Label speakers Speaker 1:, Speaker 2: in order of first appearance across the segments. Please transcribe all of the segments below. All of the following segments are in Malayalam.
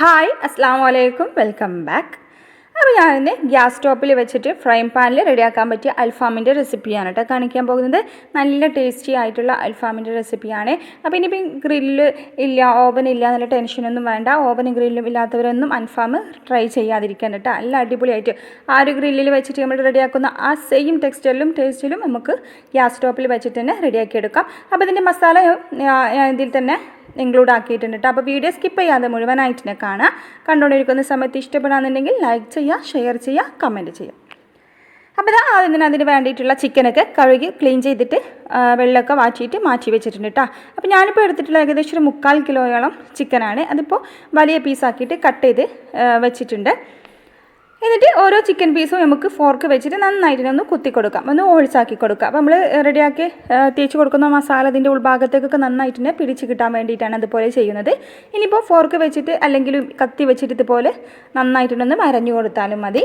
Speaker 1: ഹായ് അസ്സാം വലൈക്കും വെൽക്കം ബാക്ക് അപ്പോൾ ഞാനിന്ന് ഗ്യാസ് സ്റ്റോപ്പിൽ വെച്ചിട്ട് ഫ്രൈ പാനിൽ റെഡിയാക്കാൻ പറ്റിയ അൽഫാമിന്റെ റെസിപ്പിയാണ് കേട്ടോ കാണിക്കാൻ പോകുന്നത്. നല്ല ടേസ്റ്റി ആയിട്ടുള്ള അൽഫാമിന്റെ റെസിപ്പിയാണ്. അപ്പോൾ ഇനിയിപ്പം ഗ്രില്ല് ഇല്ല ഓവൻ ഇല്ല എന്നുള്ള ടെൻഷനൊന്നും വേണ്ട. ഓവനും ഗ്രില്ലും ഇല്ലാത്തവരൊന്നും അൽഫാം ട്രൈ ചെയ്യാതിരിക്കാൻ കേട്ടോ. നല്ല അടിപൊളിയായിട്ട് ആ ഒരു ഗ്രില്ലിൽ വെച്ചിട്ട് നമ്മൾ റെഡിയാക്കുന്ന ആ സെയിം ടെക്സ്റ്ററിലും ടേസ്റ്റിലും നമുക്ക് ഗ്യാസ് സ്റ്റോപ്പിൽ വെച്ചിട്ട് തന്നെ റെഡിയാക്കി എടുക്കാം അപ്പോൾ ഇതിന്റെ മസാല ഇതിൽ തന്നെ ഇൻക്ലൂഡ് ആക്കിയിട്ടുണ്ട് കേട്ടോ അപ്പോൾ വീഡിയോ സ്കിപ്പ് ചെയ്യാതെ മുഴുവനായിട്ട് തന്നെ കാണാം കണ്ടുകൊണ്ടിരിക്കുന്ന സമയത്ത് ഇഷ്ടപ്പെടാന്നുണ്ടെങ്കിൽ ലൈക്ക് ചെയ്യുക ഷെയർ ചെയ്യുക കമന്റ് ചെയ്യുക. അപ്പോൾ ഇതാ ആദ്യം തന്നെ അതിന് വേണ്ടിയിട്ടുള്ള ചിക്കനൊക്കെ കഴുകി ക്ലീൻ ചെയ്തിട്ട് വെള്ളമൊക്കെ വാറ്റിയിട്ട് മാറ്റി വെച്ചിട്ടുണ്ട് കേട്ടോ അപ്പോൾ ഞാനിപ്പോൾ എടുത്തിട്ടുള്ള ഏകദേശം ഒരു മുക്കാൽ കിലോയോളം ചിക്കനാണ് അതിപ്പോൾ വലിയ പീസാക്കിയിട്ട് കട്ട് ചെയ്ത് വെച്ചിട്ടുണ്ട്. എന്നിട്ട് ഓരോ ചിക്കൻ പീസും നമുക്ക് ഫോർക്ക് വെച്ചിട്ട് നന്നായിട്ട് ഒന്ന് കുത്തി കൊടുക്കാം ഒന്ന് ഓൾസാക്കി കൊടുക്കാം. അപ്പോൾ നമ്മൾ റെഡിയാക്കി തേച്ച് കൊടുക്കുന്ന മസാല അതിന്റെ ഉൾഭാഗത്തേക്കൊക്കെ നന്നായിട്ട് തന്നെ പിടിച്ച് കിട്ടാൻ വേണ്ടിയിട്ടാണ് അതുപോലെ ചെയ്യുന്നത്. ഇനിയിപ്പോൾ ഫോർക്ക് വെച്ചിട്ട് അല്ലെങ്കിൽ കത്തി വെച്ചിട്ട് ഇതുപോലെ നന്നായിട്ടൊന്ന് മരഞ്ഞു കൊടുത്താലും മതി.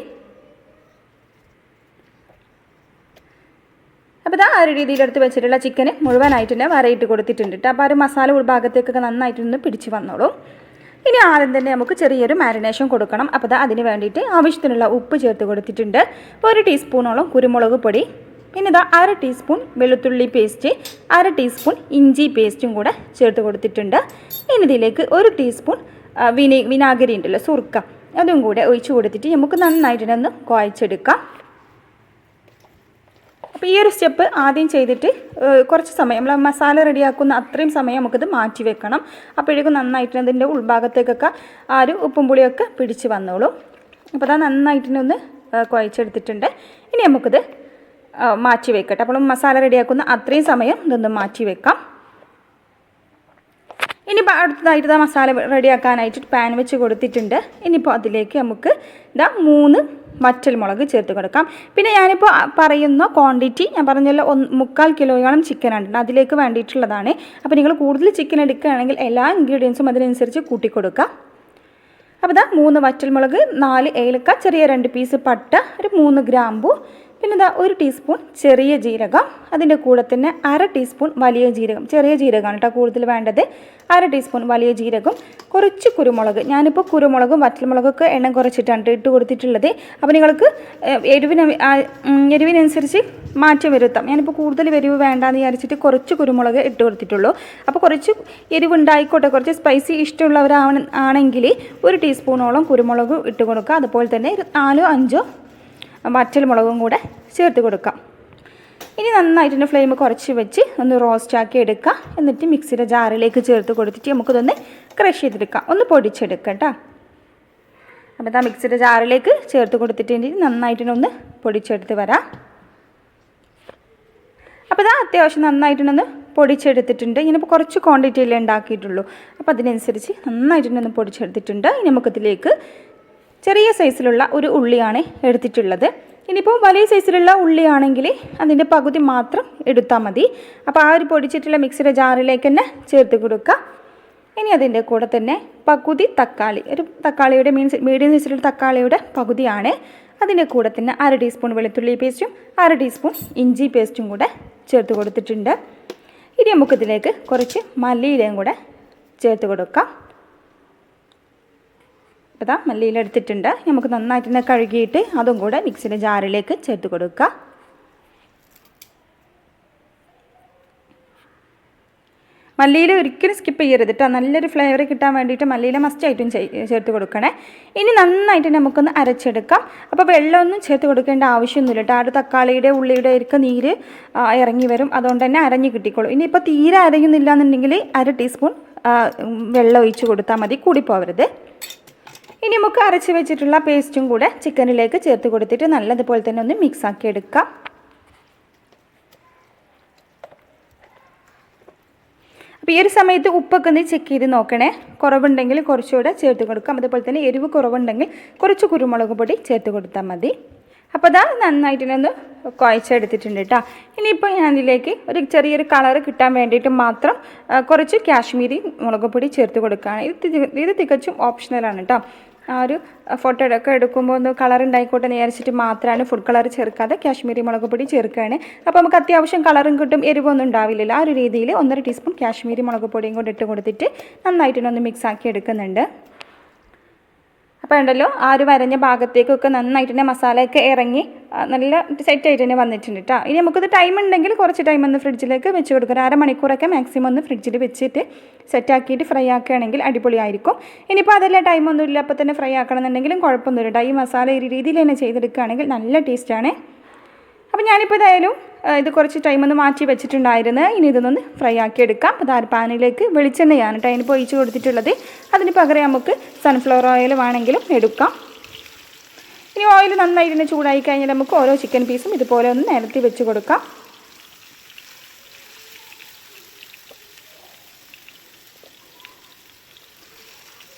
Speaker 1: അപ്പോൾ ഇതാ ആ ഒരു രീതിയിലെടുത്ത് വെച്ചിട്ടുള്ള ചിക്കന് മുഴുവനായിട്ട് തന്നെ വരയിട്ട് കൊടുത്തിട്ടുണ്ട് കേട്ടോ അപ്പോൾ ആ ഒരു മസാല ഉൾഭാഗത്തേക്കൊക്കെ നന്നായിട്ടൊന്ന് പിടിച്ച് വന്നോളും. ഇനി ആദ്യം തന്നെ നമുക്ക് ചെറിയൊരു മാരിനേഷൻ കൊടുക്കണം. അപ്പോൾ അത് അതിന് വേണ്ടിയിട്ട് ആവശ്യത്തിനുള്ള ഉപ്പ് ചേർത്ത് കൊടുത്തിട്ടുണ്ട്. ഒരു ടീസ്പൂണോളം കുരുമുളക് പൊടി പിന്നെ ഇതാ അര ടീസ്പൂൺ വെളുത്തുള്ളി പേസ്റ്റ് അര ടീസ്പൂൺ ഇഞ്ചി പേസ്റ്റും കൂടെ ചേർത്ത് കൊടുത്തിട്ടുണ്ട്. ഇനി ഇതിലേക്ക് ഒരു ടീസ്പൂൺ വിനാഗിരി ഉണ്ടല്ലോ സുർക്ക അതും കൂടെ ഒഴിച്ച് കൊടുത്തിട്ട് നമുക്ക് നന്നായിട്ടൊന്ന് കുഴച്ചെടുക്കാം. അപ്പോൾ ഈ ഒരു സ്റ്റെപ്പ് ആദ്യം ചെയ്തിട്ട് കുറച്ച് സമയം നമ്മൾ മസാല റെഡിയാക്കുന്ന അത്രയും സമയം നമുക്കിത് മാറ്റി വെക്കണം. അപ്പോഴേക്കും നന്നായിട്ട് അതിന്റെ ഉൾഭാഗത്തേക്കൊക്കെ ആ ഒരു ഉപ്പും പുളിയൊക്കെ പിടിച്ച് വന്നോളും. അപ്പോൾ അത് നന്നായിട്ടൊന്ന് കുഴച്ചെടുത്തിട്ടുണ്ട്. ഇനി നമുക്കിത് മാറ്റി വെക്കട്ടെ. അപ്പോൾ മസാല റെഡിയാക്കുന്ന അത്രയും സമയം ഇതൊന്ന് മാറ്റി വെക്കാം. ഇനി അടുത്തതായിട്ട് ഇതാ മസാല റെഡിയാക്കാനായിട്ട് പാൻ വെച്ച് കൊടുത്തിട്ടുണ്ട്. ഇനിയിപ്പോൾ അതിലേക്ക് നമുക്ക് ഇതാ മൂന്ന് വറ്റൽ മുളക് ചേർത്ത് കൊടുക്കാം. പിന്നെ ഞാനിപ്പോൾ പറയുന്ന ക്വാണ്ടിറ്റി ഞാൻ പറഞ്ഞല്ലോ ഒന്ന് മുക്കാൽ കിലോയോളം ചിക്കൻ ഉണ്ട് അതിലേക്ക് വേണ്ടിയിട്ടുള്ളതാണ്. അപ്പോൾ നിങ്ങൾ കൂടുതൽ ചിക്കൻ എടുക്കുകയാണെങ്കിൽ എല്ലാ ഇൻഗ്രീഡിയൻസും അതിനനുസരിച്ച് കൂട്ടിക്കൊടുക്കാം അപ്പോൾ ഇതാ മൂന്ന് വറ്റൽമുളക് നാല് ഏലക്ക ചെറിയ രണ്ട് പീസ് പട്ട ഒരു മൂന്ന് ഗ്രാമ്പു പിന്നെ ഇതാ ഒരു ടീസ്പൂൺ ചെറിയ ജീരകം അതിന്റെ കൂടെ തന്നെ അര ടീസ്പൂൺ വലിയ ജീരകം. ചെറിയ ജീരകമാണ് കേട്ടോ കൂടുതൽ വേണ്ടത്. അര ടീസ്പൂൺ വലിയ ജീരകം കുറച്ച് കുരുമുളക്. ഞാനിപ്പോൾ കുരുമുളകും വറ്റൽമുളകൊക്കെ എണ്ണം കുറച്ചിട്ടാണ് ട്ടോ ഇട്ട് കൊടുത്തിട്ടുള്ളത്. അപ്പോൾ നിങ്ങൾക്ക് എരിവിന് എരിവിനനുസരിച്ച് മാറ്റം വരുത്താം. ഞാനിപ്പോൾ കൂടുതൽ എരിവ് വേണ്ടാന്ന് വിചാരിച്ചിട്ട് കുറച്ച് കുരുമുളക് ഇട്ട് കൊടുത്തിട്ടുള്ളൂ. അപ്പോൾ കുറച്ച് എരിവ് ഉണ്ടായിക്കോട്ടെ കുറച്ച് സ്പൈസി ഇഷ്ടമുള്ളവരാണ് ആണെങ്കിൽ ഒരു ടീസ്പൂണോളം കുരുമുളക് ഇട്ട് കൊടുക്കുക. അതുപോലെ തന്നെ നാലോ അഞ്ചോ വറ്റൽ മുളകും കൂടെ ചേർത്ത് കൊടുക്കാം. ഇനി നന്നായിട്ടൊന്ന് ഫ്ലെയിം കുറച്ച് വെച്ച് ഒന്ന് റോസ്റ്റ് ആക്കി എടുക്കുക. എന്നിട്ട് മിക്സിയുടെ ജാറിലേക്ക് ചേർത്ത് കൊടുത്തിട്ട് നമുക്കിതൊന്ന് ക്രഷ് ചെയ്തെടുക്കാം. ഒന്ന് പൊടിച്ചെടുക്കാം കേട്ടോ അപ്പോൾ ഇതാ മിക്സിയുടെ ജാറിലേക്ക് ചേർത്ത് കൊടുത്തിട്ട് നന്നായിട്ടൊന്ന് പൊടിച്ചെടുത്ത് വരാം. അപ്പോൾ ഇതാ അത്യാവശ്യം നന്നായിട്ടൊന്ന് പൊടിച്ചെടുത്തിട്ടുണ്ട്. ഇനിയിപ്പോൾ കുറച്ച് ക്വാണ്ടിറ്റിയിലേ ഉണ്ടാക്കിയിട്ടുള്ളൂ. അപ്പോൾ അതിനനുസരിച്ച് നന്നായിട്ടൊന്ന് പൊടിച്ചെടുത്തിട്ടുണ്ട്. ഇനി നമുക്കതിലേക്ക് ചെറിയ സൈസിലുള്ള ഒരു ഉള്ളിയാണ് എടുത്തിട്ടുള്ളത്. ഇനിയിപ്പോൾ വലിയ സൈസിലുള്ള ഉള്ളിയാണെങ്കിൽ അതിന്റെ പകുതി മാത്രം എടുത്താൽ മതി. അപ്പോൾ ആ ഒരു പൊടിച്ചിട്ടുള്ള മിക്സിയുടെ ജാറിലേക്ക് തന്നെ ചേർത്ത് കൊടുക്കുക. ഇനി അതിന്റെ കൂടെ തന്നെ പകുതി തക്കാളി ഒരു തക്കാളിയുടെ മീൻസ് മീഡിയം സൈസിലുള്ള തക്കാളിയുടെ പകുതിയാണ്. അതിന്റെ കൂടെ തന്നെ അര ടീസ്പൂൺ വെളുത്തുള്ളി പേസ്റ്റും അര ടീസ്പൂൺ ഇഞ്ചി പേസ്റ്റും കൂടെ ചേർത്ത് കൊടുത്തിട്ടുണ്ട്. ഇനി നമുക്കിതിലേക്ക് കുറച്ച് മല്ലിയിലയും കൂടെ ചേർത്ത് കൊടുക്കാം. അപ്പോൾ ഇതാ മല്ലിയില എടുത്തിട്ടുണ്ട്. നമുക്ക് നന്നായിട്ട് തന്നെ കഴുകിയിട്ട് അതും കൂടെ മിക്സിയുടെ ജാറിലേക്ക് ചേർത്ത് കൊടുക്കുക. മല്ലിയില ഒരിക്കലും സ്കിപ്പ് ചെയ്യരുത് കേട്ടോ നല്ലൊരു ഫ്ലേവർ കിട്ടാൻ വേണ്ടിയിട്ട് മല്ലിയില മസ്റ്റായിട്ടും ചേർത്ത് കൊടുക്കണേ. ഇനി നന്നായിട്ട് നമുക്കൊന്ന് അരച്ചെടുക്കാം. അപ്പോൾ വെള്ളമൊന്നും ചേർത്ത് കൊടുക്കേണ്ട ആവശ്യമൊന്നുമില്ല കേട്ടോ ആ തക്കാളിയുടെ ഉള്ളിയുടെ ഒക്കെ നീര് ഇറങ്ങി വരും. അതുകൊണ്ട് തന്നെ അരഞ്ഞ് കിട്ടിക്കോളും. ഇനിയിപ്പോൾ തീരെ അരയുന്നില്ല എന്നുണ്ടെങ്കിൽ അര ടീസ്പൂൺ വെള്ളം ഒഴിച്ച് കൊടുത്താൽ മതി. കൂടിപ്പോവരുത്. ഇനി നമുക്ക് അരച്ച് വെച്ചിട്ടുള്ള പേസ്റ്റും കൂടെ ചിക്കനിലേക്ക് ചേർത്ത് കൊടുത്തിട്ട് നല്ലതുപോലെ തന്നെ ഒന്ന് മിക്സ് ആക്കി എടുക്കാം. അപ്പോൾ ഈ ഒരു സമയത്ത് ഉപ്പൊക്കെ ഒന്ന് ചെക്ക് ചെയ്ത് നോക്കണേ. കുറവുണ്ടെങ്കിൽ കുറച്ചുകൂടെ ചേർത്ത് കൊടുക്കാം. അതുപോലെ തന്നെ എരിവ് കുറവുണ്ടെങ്കിൽ കുറച്ച് കുരുമുളക് പൊടി ചേർത്ത് കൊടുത്താൽ മതി. അപ്പോൾ അതാ നന്നായിട്ട് ഒന്ന് കുഴച്ചെടുത്തിട്ടുണ്ട് കേട്ടോ ഇനിയിപ്പോൾ ഞാൻ ഇതിലേക്ക് ഒരു ചെറിയൊരു കളർ കിട്ടാൻ വേണ്ടിയിട്ട് മാത്രം കുറച്ച് കാശ്മീരി മുളക് പൊടി ചേർത്ത് കൊടുക്കുകയാണ് ഇത് ഇത് തികച്ചും ഓപ്ഷണലാണ് കേട്ടോ ആ ഒരു ഫോട്ടോ ഒക്കെ എടുക്കുമ്പോൾ ഒന്ന് കളർ ഉണ്ടായിക്കോട്ടെ എന്ന് വിചാരിച്ചിട്ട് മാത്രമാണ് ഫുഡ് കളർ ചേർക്കാതെ കാശ്മീരി മുളക് പൊടി ചേർക്കുകയാണ് അപ്പോൾ നമുക്ക് അത്യാവശ്യം കളറും കിട്ടും എരിവൊന്നും ഉണ്ടാവില്ല ആ ഒരു രീതിയിൽ ഒന്നര ടീസ്പൂൺ കാശ്മീരി മുളക് പൊടിയും കൂടി ഇട്ട് കൊടുത്തിട്ട് നന്നായിട്ടൊന്ന് മിക്സ് ആക്കി എടുക്കുന്നുണ്ട്. അപ്പോൾ ഉണ്ടല്ലോ ആ ഒരു വരഞ്ഞ ഭാഗത്തേക്കൊക്കെ നന്നായിട്ട് തന്നെ മസാലയൊക്കെ ഇറങ്ങി നല്ല സെറ്റായിട്ട് തന്നെ വന്നിട്ടുണ്ട് കേട്ടോ ഇനി നമുക്കിത് ടൈം ഉണ്ടെങ്കിൽ കുറച്ച് ടൈം ഒന്ന് ഫ്രിഡ്ജിലേക്ക് വെച്ച് കൊടുക്കുക അരമണിക്കൂറൊക്കെ മാക്സിമം ഒന്ന് ഫ്രിഡ്ജിൽ വെച്ചിട്ട് സെറ്റാക്കിയിട്ട് ഫ്രൈ ആക്കുകയാണെങ്കിൽ അടിപൊളിയായിരിക്കും. ഇനിയിപ്പോൾ അതെല്ലാം ടൈമൊന്നും ഇല്ല. അപ്പോൾ തന്നെ ഫ്രൈ ആക്കണമെന്നുണ്ടെങ്കിലും കുഴപ്പമൊന്നുമില്ല ഈ മസാല ഈ രീതിയിൽ തന്നെ ചെയ്തെടുക്കുകയാണെങ്കിൽ നല്ല ടേസ്റ്റാണ് അപ്പോൾ ഞാനിപ്പോൾ ഇതായാലും ഇത് കുറച്ച് ടൈം ഒന്ന് മാറ്റി വെച്ചിട്ടുണ്ടായിരുന്നു. ഇനി ഇതൊന്ന് ഫ്രൈ ആക്കി എടുക്കാം. അപ്പോൾ ദാ പാനിലേക്ക് വെളിച്ചെണ്ണയാണ് കേട്ടോ അതിനിപ്പോൾ ഒഴിച്ച് കൊടുത്തിട്ടുള്ളത്. അതിന് പകരം നമുക്ക് സൺഫ്ലവർ ഓയിൽ വേണമെങ്കിലും എടുക്കാം. ഇനി ഓയിൽ നന്നായി ഇതിന് ചൂടായി കഴിഞ്ഞാൽ നമുക്ക് ഓരോ ചിക്കൻ പീസും ഇതുപോലെ ഒന്ന് നിരത്തി വെച്ച് കൊടുക്കാം.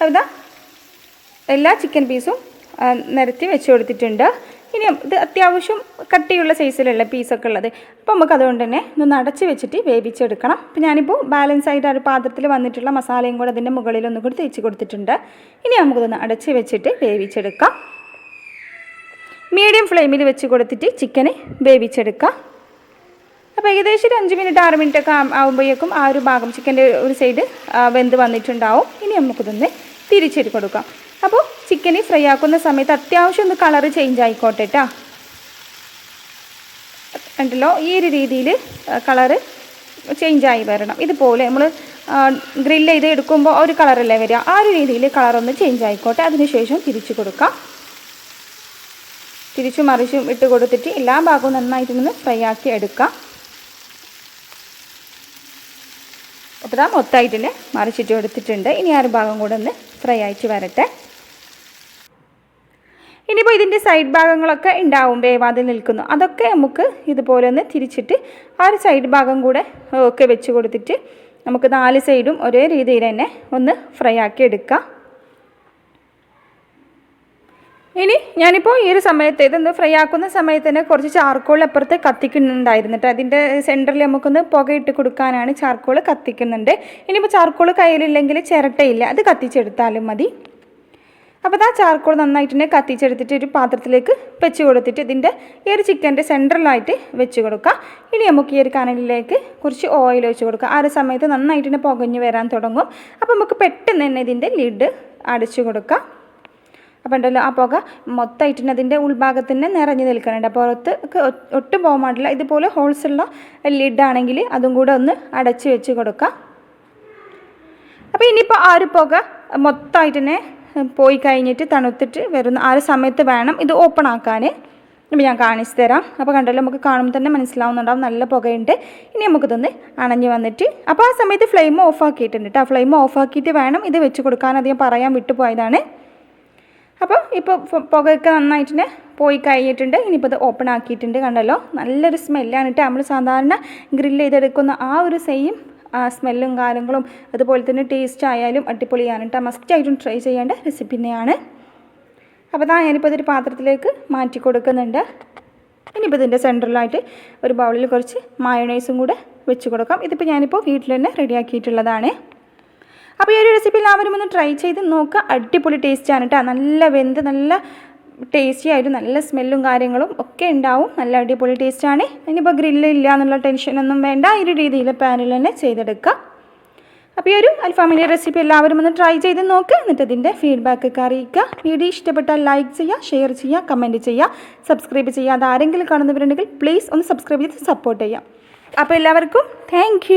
Speaker 1: അതാ എല്ലാ ചിക്കൻ പീസും നിരത്തി വെച്ച് കൊടുത്തിട്ടുണ്ട്. ഇനി ഇത് അത്യാവശ്യം കട്ടിയുള്ള സൈസിലുള്ള പീസൊക്കെ ഉള്ളത്. അപ്പോൾ നമുക്ക് അതുകൊണ്ട് തന്നെ ഒന്ന് അടച്ച് വെച്ചിട്ട് വേവിച്ചെടുക്കണം. അപ്പോൾ ഞാനിപ്പോൾ ബാലൻസ് ആയിട്ട് ഒരു പാത്രത്തിൽ വന്നിട്ടുള്ള മസാലയും കൂടെ അതിന്റെ മുകളിൽ ഒന്നും കൂടി തേച്ച് കൊടുത്തിട്ടുണ്ട്. ഇനി നമുക്കിതൊന്ന് അടച്ച് വെച്ചിട്ട് വേവിച്ചെടുക്കാം. മീഡിയം ഫ്ലെയിമിൽ വെച്ച് കൊടുത്തിട്ട് ചിക്കന് വേവിച്ചെടുക്കാം. അപ്പോൾ ഏകദേശം ഒരു അഞ്ച് മിനിറ്റ് ആറ് മിനിറ്റ് ഒക്കെ ആകുമ്പോഴേക്കും ആ ഒരു ഭാഗം ചിക്കന്റെ ഒരു സൈഡ് വെന്ത് വന്നിട്ടുണ്ടാവും. ഇനി നമുക്കിതൊന്ന് തിരിച്ചിട്ട് കൊടുക്കാം. അപ്പോൾ ചിക്കന് ഫ്രൈ ആക്കുന്ന സമയത്ത് അത്യാവശ്യം ഒന്ന് കളറ് ചേഞ്ച് ആയിക്കോട്ടെ കേട്ടോ ഉണ്ടല്ലോ ഈ ഒരു രീതിയിൽ കളറ് ചേഞ്ച് ആയി വരണം. ഇതുപോലെ നമ്മൾ ഗ്രില്ല് ചെയ്ത് എടുക്കുമ്പോൾ ഒരു കളറല്ലേ വരിക. ആ ഒരു രീതിയിൽ കളറൊന്ന് ചേഞ്ച് ആയിക്കോട്ടെ. അതിനുശേഷം തിരിച്ചു കൊടുക്കാം. തിരിച്ചും മറിച്ചും ഇട്ട് കൊടുത്തിട്ട് എല്ലാ ഭാഗവും നന്നായിട്ടൊന്ന് ഫ്രൈ ആക്കി എടുക്കാം. അപ്പോൾ ഇതാ മൊത്തമായിട്ട് തന്നെ മറിച്ചിട്ട് കൊടുത്തിട്ടുണ്ട് ഇനി ആ ഒരു ഭാഗം കൂടെ ഒന്ന് ഫ്രൈ ആയിട്ട് വരട്ടെ. ഇനിയിപ്പോൾ ഇതിന്റെ സൈഡ് ഭാഗങ്ങളൊക്കെ ഉണ്ടാവും. വേവാതെ നിൽക്കുന്നു. അതൊക്കെ നമുക്ക് ഇതുപോലെ ഒന്ന് തിരിച്ചിട്ട് ആ ഒരു സൈഡ് ഭാഗം കൂടെ ഒക്കെ വെച്ച് കൊടുത്തിട്ട് നമുക്ക് നാല് സൈഡും ഒരേ രീതിയിൽ തന്നെ ഒന്ന് ഫ്രൈ ആക്കി എടുക്കാം. ഇനി ഞാനിപ്പോൾ ഈ ഒരു സമയത്ത് ഇതൊന്ന് ഫ്രൈ ആക്കുന്ന സമയത്ത് തന്നെ കുറച്ച് ചാർക്കോൾ അപ്പുറത്ത് കത്തിക്കുന്നുണ്ടായിരുന്നു അതിന്റെ സെന്ററിൽ നമുക്കൊന്ന് പുകയിട്ട് കൊടുക്കാനാണ് ചാർക്കോൾ കത്തിക്കുന്നുണ്ട്. ഇനിയിപ്പോൾ ചാർക്കോൾ കയ്യിലില്ലെങ്കിൽ ചിരട്ടയില്ല. അത് കത്തിച്ചെടുത്താലും മതി. അപ്പോൾ ആ ചാർക്കോൾ നന്നായിട്ട് തന്നെ കത്തിച്ചെടുത്തിട്ട് ഒരു പാത്രത്തിലേക്ക് വെച്ച് കൊടുത്തിട്ട് ഇതിന്റെ ഈ ഒരു ചിക്കന്റെ സെന്ററിലായിട്ട് വെച്ച് കൊടുക്കാം. ഇനി നമുക്ക് ഈ ഒരു കനലിലേക്ക് കുറച്ച് ഓയിൽ ഒഴിച്ച് കൊടുക്കുക ആ ഒരു സമയത്ത് നന്നായിട്ട് തന്നെ പുകഞ്ഞ് വരാൻ തുടങ്ങും. അപ്പോൾ നമുക്ക് പെട്ടെന്ന് തന്നെ ഇതിന്റെ ലിഡ് അടച്ചു കൊടുക്കാം. അപ്പോൾ ഉണ്ടല്ലോ ആ പുക മൊത്തമായിട്ട് അതിന്റെ ഉൾഭാഗത്തിന് നിറഞ്ഞു നിൽക്കുന്നുണ്ട്. പുറത്ത് ഒട്ടും പോകാൻ പാടില്ല ഇതുപോലെ ഹോൾസ് ഉള്ള ലിഡാണെങ്കിൽ അതും കൂടെ ഒന്ന് അടച്ച് വെച്ച് കൊടുക്കാം. അപ്പോൾ ഇനിയിപ്പോൾ ആ ഒരു പുക മൊത്തമായിട്ട് തന്നെ പോയി കഴിഞ്ഞിട്ട് തണുത്തിട്ട് വരുന്ന ആ ഒരു സമയത്ത് വേണം ഇത് ഓപ്പൺ ആക്കാൻ ഇപ്പം ഞാൻ കാണിച്ചു തരാം. അപ്പോൾ കണ്ടല്ലോ നമുക്ക് കാണുമ്പോൾ തന്നെ മനസ്സിലാവുന്നുണ്ടാവും. നല്ല പുകയുണ്ട്. ഇനി നമുക്കിതൊന്ന് അണഞ്ഞു വന്നിട്ട് അപ്പോൾ ആ സമയത്ത് ഫ്ലെയിം ഓഫ് ആക്കിയിട്ടുണ്ട് കേട്ടോ ഫ്ലെയിം ഓഫ് ആക്കിയിട്ട് വേണം ഇത് വെച്ച് കൊടുക്കാൻ. പറയാൻ വിട്ടുപോയതാണ്. അപ്പോൾ ഇപ്പോൾ പുകയൊക്കെ നന്നായിട്ട് തന്നെ പോയി കഴിഞ്ഞിട്ടുണ്ട്. ഇനിയിപ്പോൾ ഇത് ഓപ്പൺ ആക്കിയിട്ടുണ്ട് കണ്ടല്ലോ. നല്ലൊരു സ്മെല്ലാണ് കേട്ടോ നമ്മൾ സാധാരണ ഗ്രില്ല് ചെയ്തെടുക്കുന്ന ആ ഒരു സെയിം സ്മെല്ലും കാര്യങ്ങളും അതുപോലെ തന്നെ ടേസ്റ്റ് ആയാലും അടിപൊളിയാണ് കേട്ടോ മസ്റ്റായിട്ടും ട്രൈ ചെയ്യേണ്ട റെസിപ്പി തന്നെയാണ്. അപ്പോൾ ഞാൻ ഞാനിപ്പോൾ ഇതൊരു പാത്രത്തിലേക്ക് മാറ്റി കൊടുക്കുന്നുണ്ട്. ഇനിയിപ്പോൾ ഇതിന്റെ സെന്ററിലായിട്ട് ഒരു ബൗളിൽ കുറച്ച് മയോണൈസും കൂടെ വെച്ച് കൊടുക്കാം. ഇതിപ്പോൾ ഞാനിപ്പോൾ വീട്ടിൽ തന്നെ റെഡിയാക്കിയിട്ടുള്ളതാണ് അപ്പോൾ ഈ ഒരു റെസിപ്പി എല്ലാവരും ഒന്ന് ട്രൈ ചെയ്ത് നോക്കുക അടിപൊളി ടേസ്റ്റാണ് കേട്ടോ നല്ല വെന്ത് നല്ല ടേസ്റ്റി ആയിട്ട് നല്ല സ്മെല്ലും കാര്യങ്ങളും ഒക്കെ ഉണ്ടാവും. നല്ല അടിപൊളി ടേസ്റ്റാണ് ഇനിയിപ്പോൾ ഗ്രില്ല് ഇല്ല എന്നുള്ള ടെൻഷനൊന്നും വേണ്ട. ഈ ഒരു രീതിയിൽ പാനിൽ തന്നെ ചെയ്തെടുക്കുക അപ്പോൾ ഈ ഒരു അൽഫാമിന്റെ റെസിപ്പി എല്ലാവരും ഒന്ന് ട്രൈ ചെയ്ത് നോക്കുക എന്നിട്ട് ഇതിന്റെ ഫീഡ്ബാക്ക് ഒക്കെ അറിയിക്കുക. വീഡിയോ ഇഷ്ടപ്പെട്ടാൽ ലൈക്ക് ചെയ്യുക ഷെയർ ചെയ്യുക കമന്റ് ചെയ്യുക. സബ്സ്ക്രൈബ് ചെയ്യുക ആരെങ്കിലും കാണുന്നവരുണ്ടെങ്കിൽ പ്ലീസ് ഒന്ന് സബ്സ്ക്രൈബ് ചെയ്ത് സപ്പോർട്ട് ചെയ്യുക. അപ്പോൾ എല്ലാവർക്കും താങ്ക്